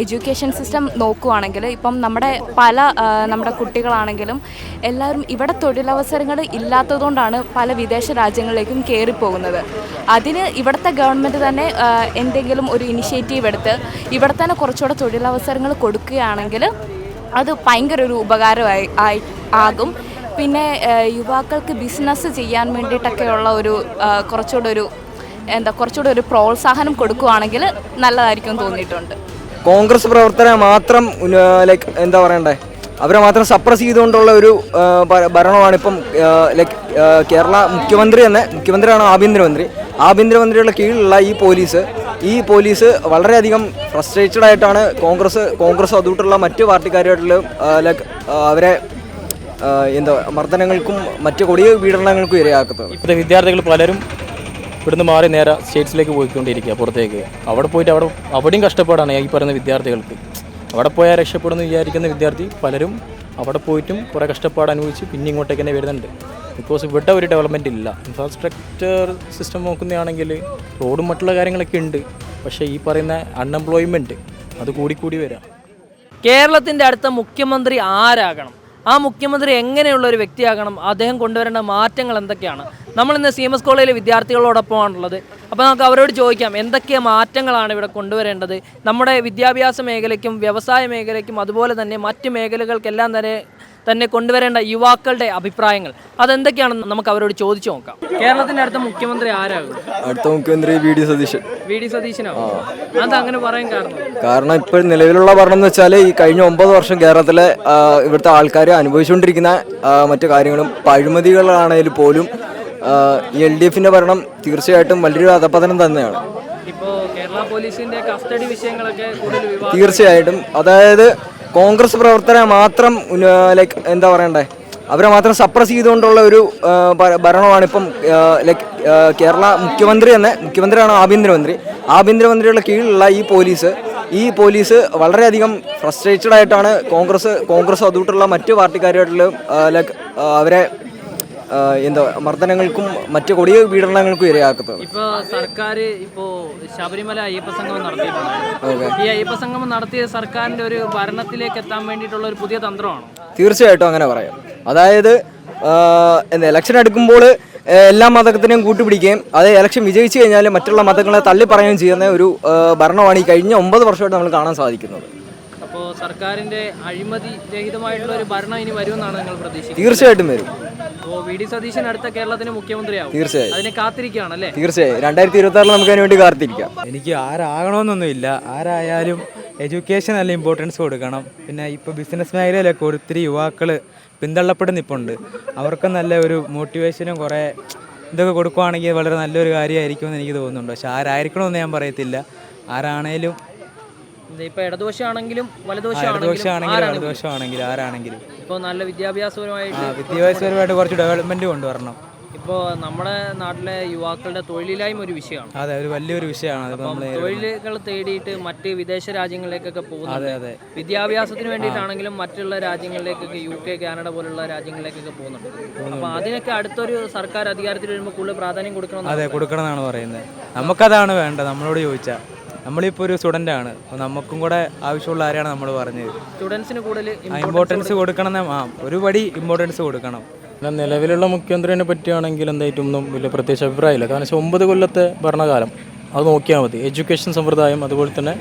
Education system നോക്കുവാണെങ്കിൽ ഇപ്പം നമ്മുടെ പല നമ്മുടെ കുട്ടികളാണെങ്കിലും എല്ലാവരും ഇവിടെ തൊഴിലവസരങ്ങൾ ഇല്ലാത്തതുകൊണ്ടാണ് പല വിദേശ രാജ്യങ്ങളിലേക്കും കയറിപ്പോകുന്നത്. അതിന് ഇവിടുത്തെ ഗവൺമെന്റ് തന്നെ എന്തെങ്കിലും ഒരു ഇനിഷ്യേറ്റീവ് എടുത്ത് ഇവിടെ തന്നെ കുറച്ചുകൂടെ തൊഴിലവസരങ്ങൾ കൊടുക്കുകയാണെങ്കിൽ അത് ഭയങ്കര ഒരു ഉപകാരമായി ആകും. പിന്നെ യുവാക്കൾക്ക് ബിസിനസ് ചെയ്യാൻ വേണ്ടിയിട്ടൊക്കെയുള്ള ഒരു കുറച്ചുകൂടെ ഒരു എന്താ കുറച്ചുകൂടെ ഒരു പ്രോത്സാഹനം കൊടുക്കുകയാണെങ്കിൽ നല്ലതായിരിക്കും തോന്നിയിട്ടുണ്ട്. കോൺഗ്രസ് പ്രവർത്തനം മാത്രം ലൈക്ക് എന്താ പറയണ്ടേ? അവരെ മാത്രം സപ്രസ് ചെയ്തുകൊണ്ടുള്ള ഒരു ഭരണമാണ് ഇപ്പം ലൈക്ക് കേരള മുഖ്യമന്ത്രി തന്നെ മുഖ്യമന്ത്രിയാണ് ആഭ്യന്തരമന്ത്രി. ആഭ്യന്തരമന്ത്രിയുടെ കീഴിലുള്ള ഈ പോലീസ് ഈ പോലീസ് വളരെയധികം ഫ്രസ്ട്രേറ്റഡ് ആയിട്ടാണ് കോൺഗ്രസ് കോൺഗ്രസ് അതുകൊണ്ടുള്ള മറ്റ് പാർട്ടിക്കാരുമായിട്ടുള്ള ലൈക്ക് അവരെ എന്താ മർദ്ദനങ്ങൾക്കും മറ്റ് കൊടിയ പീഡനങ്ങൾക്കും ഇരയാക്കുന്നത്. വിദ്യാർത്ഥികൾ പലരും ഇവിടുന്ന് മാറി നേരെ സ്റ്റേറ്റ്സിലേക്ക് പോയിക്കൊണ്ടിരിക്കുക പുറത്തേക്ക്. അവിടെ പോയിട്ട് അവിടെ അവിടെയും കഷ്ടപ്പാടാണ് ഈ പറയുന്ന വിദ്യാർത്ഥികൾക്ക്. അവിടെ പോയാൽ രക്ഷപ്പെടുമെന്ന് വിചാരിക്കുന്ന വിദ്യാർത്ഥി പലരും അവിടെ പോയിട്ടും കുറേ കഷ്ടപ്പാട് അനുഭവിച്ച് പിന്നെ ഇങ്ങോട്ടേക്ക് തന്നെ വരുന്നുണ്ട്. ബിക്കോസ് ഇവിടെ ഒരു ഡെവലപ്മെന്റ് ഇല്ല. ഇൻഫ്രാസ്ട്രക്ചർ സിസ്റ്റം നോക്കുന്നതാണെങ്കിൽ റോഡും മറ്റുള്ള കാര്യങ്ങളൊക്കെ ഉണ്ട്. പക്ഷേ ഈ പറയുന്ന അൺഎംപ്ലോയ്മെന്റ് അത് കൂടിക്കൂടി വരാം. കേരളത്തിന്റെ അടുത്ത മുഖ്യമന്ത്രി ആരാകണം? ആ മുഖ്യമന്ത്രി എങ്ങനെയുള്ള ഒരു വ്യക്തിയാകണം? അദ്ദേഹം കൊണ്ടുവരേണ്ട മാറ്റങ്ങൾ എന്തൊക്കെയാണ്? നമ്മൾ ഇന്ന് സി എം എസ് കോളേജിലെ വിദ്യാർത്ഥികളോടൊപ്പമാണുള്ളത്. അപ്പോൾ നമുക്ക് അവരോട് ചോദിക്കാം എന്തൊക്കെ മാറ്റങ്ങളാണ് ഇവിടെ കൊണ്ടുവരേണ്ടത്? നമ്മുടെ വിദ്യാഭ്യാസ മേഖലയ്ക്കും വ്യവസായ മേഖലയ്ക്കും അതുപോലെ തന്നെ മറ്റ് മേഖലകൾക്കെല്ലാം തന്നെ തന്നെ കൊണ്ടുവരേണ്ട യുവാക്കളുടെ അഭിപ്രായങ്ങൾ. അതെന്തൊക്കെയാണെന്ന് നമുക്ക് അവരോട് ചോദിച്ചു നോക്കാം. കേരളത്തിന്റെ അടുത്ത മുഖ്യമന്ത്രി ആരാകും? അടുത്ത മുഖ്യമന്ത്രി V D Satheesan. V D സതീശനോ? അത് അങ്ങനെ പറയാൻ കാരണം? കാരണം ഇപ്പോൾ നിലവിലുള്ള ഭരണം എന്ന് വെച്ചാൽ ഈ കഴിഞ്ഞ ഒമ്പത് വർഷം കേരളത്തിലെ ഇവിടുത്തെ ആൾക്കാർ അനുഭവിച്ചുകൊണ്ടിരിക്കുന്ന മറ്റു കാര്യങ്ങളും പഴിമതികളാണെങ്കിൽ പോലും എൽ ഡി എഫിന്റെ ഭരണം തീർച്ചയായിട്ടും വലിയൊരു അധപതനം തന്നെയാണ്. ഇപ്പോൾ കേരള പോലീസിന്റെ കസ്റ്റഡി വിഷയങ്ങളൊക്കെ തീർച്ചയായിട്ടും. അതായത് കോൺഗ്രസ് പ്രവർത്തനം മാത്രം ലൈക്ക് എന്താ പറയണ്ടേ? അവരെ മാത്രം സപ്രസ് ചെയ്തുകൊണ്ടുള്ള ഒരു ഭരണമാണ് ഇപ്പം ലൈക്ക് കേരള മുഖ്യമന്ത്രി തന്നെ മുഖ്യമന്ത്രിയാണ് ആഭ്യന്തരമന്ത്രി. ആഭ്യന്തരമന്ത്രിയുടെ കീഴിലുള്ള ഈ പോലീസ് ഈ പോലീസ് വളരെയധികം ഫ്രസ്ട്രേറ്റഡ് ആയിട്ടാണ് കോൺഗ്രസ് കോൺഗ്രസ് അതുകൊണ്ടുള്ള മറ്റ് പാർട്ടിക്കാരുമായിട്ടുള്ള ലൈക്ക് അവരെ എന്താ മർദ്ദനങ്ങൾക്കും മറ്റു കൊടിയ പീഡനങ്ങൾക്കും ഇരയാക്കുന്നത്. ഇപ്പോൾ സർക്കാർ ഇപ്പോ ശബരിമല അയ്യപ്പ സംഗമം നടത്തിയിട്ടുണ്ട്. ഈ അയ്യപ്പ സംഗമം നടത്തിയ സർക്കാരിന്റെ ഒരു ഭരണത്തിലേക്ക് എത്താൻ വേണ്ടിയിട്ടുള്ള ഒരു പുതിയ തന്ത്രമാണ്? തീർച്ചയായിട്ടും അങ്ങനെ പറയാം. അതായത് എന്താ ഇലക്ഷൻ എടുക്കുമ്പോൾ എല്ലാ മതത്തിനെയും കൂട്ടുപിടിക്കുകയും അത് ഇലക്ഷൻ വിജയിച്ചു കഴിഞ്ഞാൽ മറ്റുള്ള മതങ്ങളെ തള്ളി പറയുകയും ചെയ്യുന്ന ഒരു ഭരണമാണ് ഈ കഴിഞ്ഞ ഒമ്പത് വർഷമായിട്ട് നമ്മൾ കാണാൻ സാധിക്കുന്നത്. അപ്പോൾ സർക്കാരിന്റെ അഴിമതി രഹിതമായിട്ടുള്ള ഒരു ഭരണം ഇനി വരുമെന്നാണ് നിങ്ങൾ പ്രതീക്ഷിക്കുന്നത്. തീർച്ചയായിട്ടും വരും. അപ്പോൾ വി ഡി സതീശൻ അടുത്ത കേരളത്തിന് മുഖ്യമന്ത്രിയാവും. തീർച്ചയായും. അതിനെ കാത്തിരിക്കുകയാണല്ലേ? തീർച്ചയായും. രണ്ടായിരത്തി ഇരുപത്തി ആറിൽ നമുക്ക് അതിന് വേണ്ടി കാത്തിരിക്കാം. എനിക്ക് ആരാകണമെന്നൊന്നുമില്ല. ആരായാലും എഡ്യൂക്കേഷൻ നല്ല ഇമ്പോർട്ടൻസ് കൊടുക്കണം. പിന്നെ ഇപ്പോൾ ബിസിനസ് മേഖലയിലൊക്കെ ഒത്തിരി യുവാക്കൾ പിന്തള്ളപ്പെടുന്ന ഇപ്പോൾ ഉണ്ട് അവർക്ക് നല്ല ഒരു മോട്ടിവേഷനും കുറേ ഇതൊക്കെ കൊടുക്കുവാണെങ്കിൽ വളരെ നല്ലൊരു കാര്യമായിരിക്കും എന്ന് എനിക്ക് തോന്നുന്നുണ്ട്. പക്ഷെ ആരായിരിക്കണമെന്ന് ഞാൻ പറയത്തില്ല. ആരാണേലും ഇപ്പൊ ഇടതുപക്ഷമാണെങ്കിലും വലതുപക്ഷമാണെങ്കിലും ആരാണെങ്കിലും. ഇപ്പൊ നല്ല വിദ്യാഭ്യാസപരമായിട്ട് വിദ്യാഭ്യാസപരമായിട്ട് കുറച്ച് ഡെവലപ്മെന്റ് കൊണ്ടുവരണം. ഇപ്പോൾ നമ്മുടെ നാട്ടിലെ യുവാക്കളുടെ തൊഴിലില്ലായ്മ ഒരു വിഷയമാണ്. അതെ ഒരു വലിയൊരു വിഷയമാണ്. തൊഴിലുകൾ തേടിയിട്ട് മറ്റ് വിദേശ രാജ്യങ്ങളിലേക്കൊക്കെ പോകുന്നുണ്ട്. അതെ അതെ. വിദ്യാഭ്യാസത്തിന് വേണ്ടിയിട്ടാണെങ്കിലും മറ്റുള്ള രാജ്യങ്ങളിലേക്കൊക്കെ യു കെ കാനഡ പോലുള്ള രാജ്യങ്ങളിലേക്കൊക്കെ പോകുന്നുണ്ട്. അപ്പോൾ അതിനൊക്കെ അടുത്തൊരു സർക്കാർ അധികാരത്തിൽ വരുമ്പോൾ കൂടുതൽ പ്രാധാന്യം കൊടുക്കണം അതെ കൊടുക്കണം എന്നാണ് പറയുന്നത്. നമുക്കതാണ് വേണ്ടത് നമ്മളോട് ചോദിച്ചാൽ നമ്മളിപ്പോൾ ഒരു സ്റ്റുഡന്റ് ആണ്. അപ്പോൾ നമുക്കും കൂടെ ആവശ്യമുള്ള ആരെയാണ് നമ്മൾ പറഞ്ഞത്. സ്റ്റുഡൻസിന് കൂടുതൽ ആ ഇമ്പോർട്ടൻസ് കൊടുക്കണം. എന്ന് ആ ഒരുപടി ഇമ്പോർട്ടൻസ് കൊടുക്കണം. എന്നാൽ നിലവിലുള്ള മുഖ്യമന്ത്രിനെ പറ്റിയാണെങ്കിൽ എന്തായിട്ടും ഒന്നും വലിയ പ്രത്യേകിച്ച് അഭിപ്രായമില്ല. കാരണം വെച്ചാൽ ഒമ്പത് കൊല്ലത്തെ ഭരണകാലം. അത് നോക്കിയാൽ മതി. എഡ്യൂക്കേഷൻ സമ്പ്രദായം അതുപോലെ തന്നെ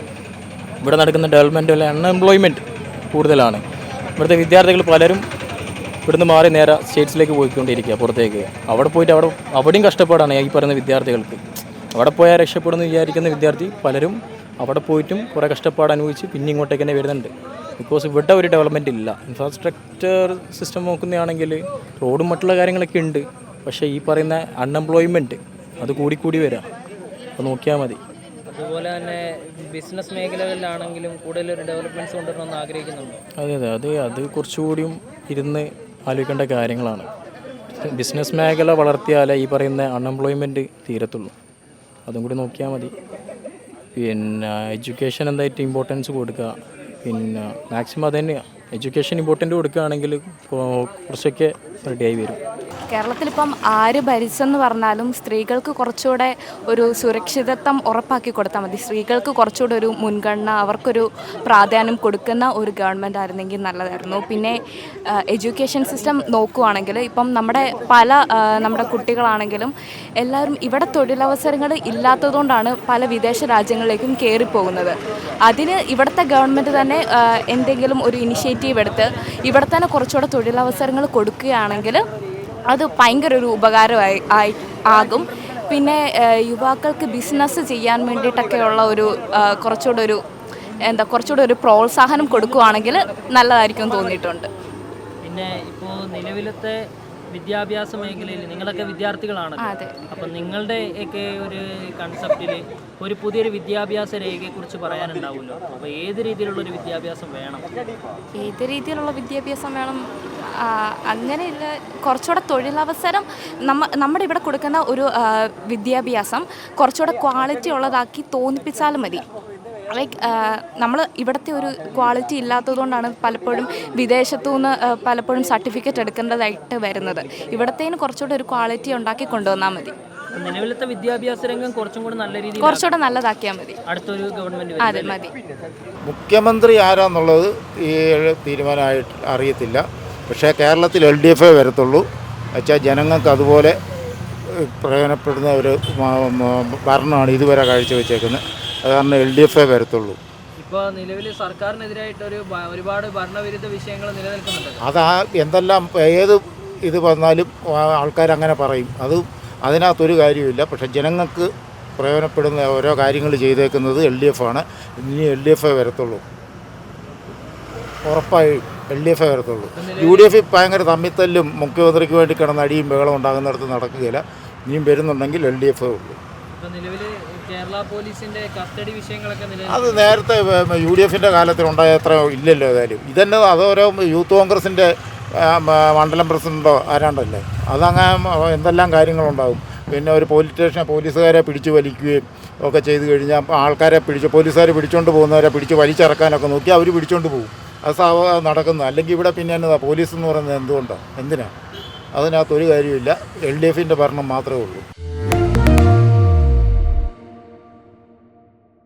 ഇവിടെ നടക്കുന്ന ഡെവലപ്മെന്റ് അല്ലെ അൺഎംപ്ലോയ്മെന്റ് കൂടുതലാണ്. ഇവിടുത്തെ വിദ്യാർത്ഥികൾ പലരും ഇവിടുന്ന് മാറി നേരെ സ്റ്റേറ്റ്സിലേക്ക് പോയിക്കൊണ്ടിരിക്കുക പുറത്തേക്ക്. അവിടെ പോയിട്ട് അവിടെ അവിടെയും കഷ്ടപ്പാടാണ് ഈ പറയുന്ന വിദ്യാർത്ഥികൾക്ക്. അവിടെ പോയാൽ രക്ഷപ്പെടുമെന്ന് വിചാരിക്കുന്ന വിദ്യാർത്ഥി പലരും അവിടെ പോയിട്ടും കുറേ കഷ്ടപ്പാട് അനുഭവിച്ച് പിന്നെ ഇങ്ങോട്ടേക്ക് തന്നെ വരുന്നുണ്ട്. ബിക്കോസ് ഇവിടെ ഒരു ഡെവലപ്മെന്റ് ഇല്ല. ഇൻഫ്രാസ്ട്രക്ചർ സിസ്റ്റം നോക്കുന്നതാണെങ്കിൽ റോഡും മറ്റുള്ള കാര്യങ്ങളൊക്കെ ഉണ്ട്. പക്ഷേ ഈ പറയുന്ന അൺഎംപ്ലോയ്മെന്റ് അത് കൂടിക്കൂടി വരാം. അപ്പോൾ നോക്കിയാൽ മതി. അതുപോലെ തന്നെ ബിസിനസ് മേഖലകളിലാണെങ്കിലും കൂടുതൽ ഒരു ഡെവലപ്മെന്റ്സ് കൊണ്ടുവരണമെന്ന് ആഗ്രഹിക്കുന്നുണ്ട്? അതെ അതെ. അത് അത് കുറച്ചുകൂടിയും ഇരുന്ന് ആലോചിക്കേണ്ട കാര്യങ്ങളാണ്. ബിസിനസ് മേഖല വളർത്തിയാലേ ഈ പറയുന്ന അൺഎംപ്ലോയ്മെന്റ് തീരത്തുള്ളൂ. അതും കൂടി നോക്കിയാൽ മതി. പിന്നെ എഡ്യൂക്കേഷൻ എന്തായിട്ട് ഇമ്പോർട്ടൻസ് കൊടുക്കുക. പിന്നെ മാക്സിമം അത് തന്നെയാണ് എഡ്യൂക്കേഷൻ ഇമ്പോർട്ടന്റ് കൊടുക്കുകയാണെങ്കിൽ കുറച്ചൊക്കെ റെഡിയായി വരും. കേരളത്തിലിപ്പം ആര് ഭരിച്ചെന്ന് പറഞ്ഞാലും സ്ത്രീകൾക്ക് കുറച്ചുകൂടെ ഒരു സുരക്ഷിതത്വം ഉറപ്പാക്കി കൊടുത്താൽ മതി. സ്ത്രീകൾക്ക് കുറച്ചുകൂടെ ഒരു മുൻഗണന അവർക്കൊരു പ്രാധാന്യം കൊടുക്കുന്ന ഒരു ഗവൺമെന്റ് ആയിരുന്നെങ്കിൽ നല്ലതായിരുന്നു. പിന്നെ എഡ്യൂക്കേഷൻ സിസ്റ്റം നോക്കുവാണെങ്കിൽ ഇപ്പം നമ്മുടെ പല നമ്മുടെ കുട്ടികളാണെങ്കിലും എല്ലാവരും ഇവിടെ തൊഴിലവസരങ്ങൾ ഇല്ലാത്തതുകൊണ്ടാണ് പല വിദേശ രാജ്യങ്ങളിലേക്കും കയറിപ്പോകുന്നത്. അതിന് ഇവിടുത്തെ ഗവൺമെന്റ് തന്നെ എന്തെങ്കിലും ഒരു ഇനിഷ്യേറ്റീവ് എടുത്ത് ഇവിടെ തന്നെ കുറച്ചുകൂടെ തൊഴിലവസരങ്ങൾ കൊടുക്കുകയാണെങ്കിൽ അത് ഭയങ്കര ഒരു ഉപകാരമായി ആയി ആകും. പിന്നെ യുവാക്കൾക്ക് ബിസിനസ് ചെയ്യാൻ വേണ്ടിയിട്ടൊക്കെയുള്ള ഒരു കുറച്ചുകൂടെ ഒരു എന്താ കുറച്ചുകൂടെ ഒരു പ്രോത്സാഹനം കൊടുക്കുകയാണെങ്കിൽ നല്ലതായിരിക്കും തോന്നിയിട്ടുണ്ട്. പിന്നെ ഇപ്പോൾ നിലവിലത്തെ വിദ്യാഭ്യാസ മേഖലയിൽ നിങ്ങളൊക്കെ വിദ്യാർത്ഥികളാണ് അപ്പൊ നിങ്ങളുടെ ഒക്കെ ഒരു കൺസെപ്റ്റിൽ ഒരു പുതിയൊരു വിദ്യാഭ്യാസ രേഖയെക്കുറിച്ച് പറയാനുണ്ടാവുമല്ലോ. അപ്പോൾ ഏത് രീതിയിലുള്ള ഒരു വിദ്യാഭ്യാസം വേണം? ഏത് രീതിയിലുള്ള വിദ്യാഭ്യാസം വേണം? അങ്ങനെ അങ്ങനെയില്ല. കുറച്ചുകൂടെ തൊഴിലവസരം നമ്മ നമ്മുടെ ഇവിടെ കൊടുക്കുന്ന ഒരു വിദ്യാഭ്യാസം കുറച്ചുകൂടെ ക്വാളിറ്റി ഉള്ളതാക്കി തോന്നിപ്പിച്ചാലും മതി. ലൈക്ക് നമ്മൾ ഇവിടുത്തെ ഒരു ക്വാളിറ്റി ഇല്ലാത്തതുകൊണ്ടാണ് പലപ്പോഴും വിദേശത്തു നിന്ന് പലപ്പോഴും സർട്ടിഫിക്കറ്റ് എടുക്കേണ്ടതായിട്ട് വരുന്നത്. ഇവിടത്തേന് കുറച്ചുകൂടെ ഒരു ക്വാളിറ്റി ഉണ്ടാക്കി കൊണ്ടുവന്നാൽ മതി. നിലവിലത്തെ വിദ്യാഭ്യാസ രംഗം കുറച്ചും കൂടെ നല്ല രീതിയിൽ കുറച്ചുകൂടെ നല്ലതാക്കിയാൽ മതി. അടുത്തൊരു ഗവൺമെന്റ് അതെ മതി. മുഖ്യമന്ത്രി ആരാന്നുള്ളത് ഈ തീരുമാനമായിട്ട് അറിയത്തില്ല. പക്ഷേ കേരളത്തിൽ എൽ ഡി എഫേ വരത്തുള്ളൂ. വെച്ചാൽ ജനങ്ങൾക്ക് അതുപോലെ പ്രയോജനപ്പെടുന്ന ഒരു ഭരണമാണ് ഇതുവരെ കാഴ്ചവെച്ചേക്കുന്നത്. അത് കാരണം എൽ ഡി എഫേ വരത്തുള്ളൂ. ഇപ്പോൾ നിലവിൽ സർക്കാരിനെതിരായിട്ട് ഒരു ഒരുപാട് ഭരണവിരുദ്ധ വിഷയങ്ങൾ നിലനിൽക്കുന്നുണ്ട്. അത് ആ എന്തെല്ലാം ഏത് ഇത് വന്നാലും ആൾക്കാർ അങ്ങനെ പറയും. അത് അതിനകത്തൊരു കാര്യമില്ല പക്ഷേ ജനങ്ങൾക്ക് പ്രയോജനപ്പെടുന്ന ഓരോ കാര്യങ്ങൾ ചെയ്തേക്കുന്നത് എൽ ഡി എഫ് ആണ്. ഇനി എൽ ഡി എഫേ വരത്തുള്ളൂ. ഉറപ്പായും എൽ ഡി എഫേ വരത്തുള്ളൂ. യു ഡി എഫ് ഭയങ്കര തമ്മിത്തല്ലും മുഖ്യമന്ത്രിക്ക് വേണ്ടി കിടന്ന അടിയും ബഹളം ഉണ്ടാകുന്നിടത്ത് നടക്കുകയില്ല. ഇനിയും വരുന്നുണ്ടെങ്കിൽ എൽ ഡി എഫേ ഉള്ളൂ. നിലവിൽ കേരള പോലീസിന്റെ കസ്റ്റഡി വിഷയങ്ങളൊക്കെ അത് നേരത്തെ യു ഡി എഫിന്റെ കാലത്തിലുണ്ടായ അത്ര ഇല്ലല്ലോ ഏതായാലും. ഇതന്നെ അതോരോ യൂത്ത് കോൺഗ്രസിന്റെ മണ്ഡലം പ്രസിഡന്റോ ആരാണ്ടല്ലേ? അതങ്ങനെ എന്തെല്ലാം കാര്യങ്ങളുണ്ടാകും പിന്നെ ഒരു പോലീസ് സ്റ്റേഷൻ പോലീസുകാരെ പിടിച്ചു വലിക്കുകയും ഒക്കെ ചെയ്തു കഴിഞ്ഞാൽ ആൾക്കാരെ പിടിച്ച് പോലീസുകാരെ പിടിച്ചുകൊണ്ട് പോകുന്നവരെ പിടിച്ച് വലിച്ചിറക്കാനൊക്കെ നോക്കി അവർ പിടിച്ചുകൊണ്ട് പോകും. അത് സാവ നടക്കുന്നു. അല്ലെങ്കിൽ ഇവിടെ പിന്നെ എന്നതാ പോലീസ് എന്ന് പറയുന്നത് എന്തുകൊണ്ടാണ് എന്തിനാണ് അതിനകത്തൊരു കാര്യമില്ല എൽ ഡി എഫിന്റെ ഭരണം മാത്രമേ ഉള്ളൂ.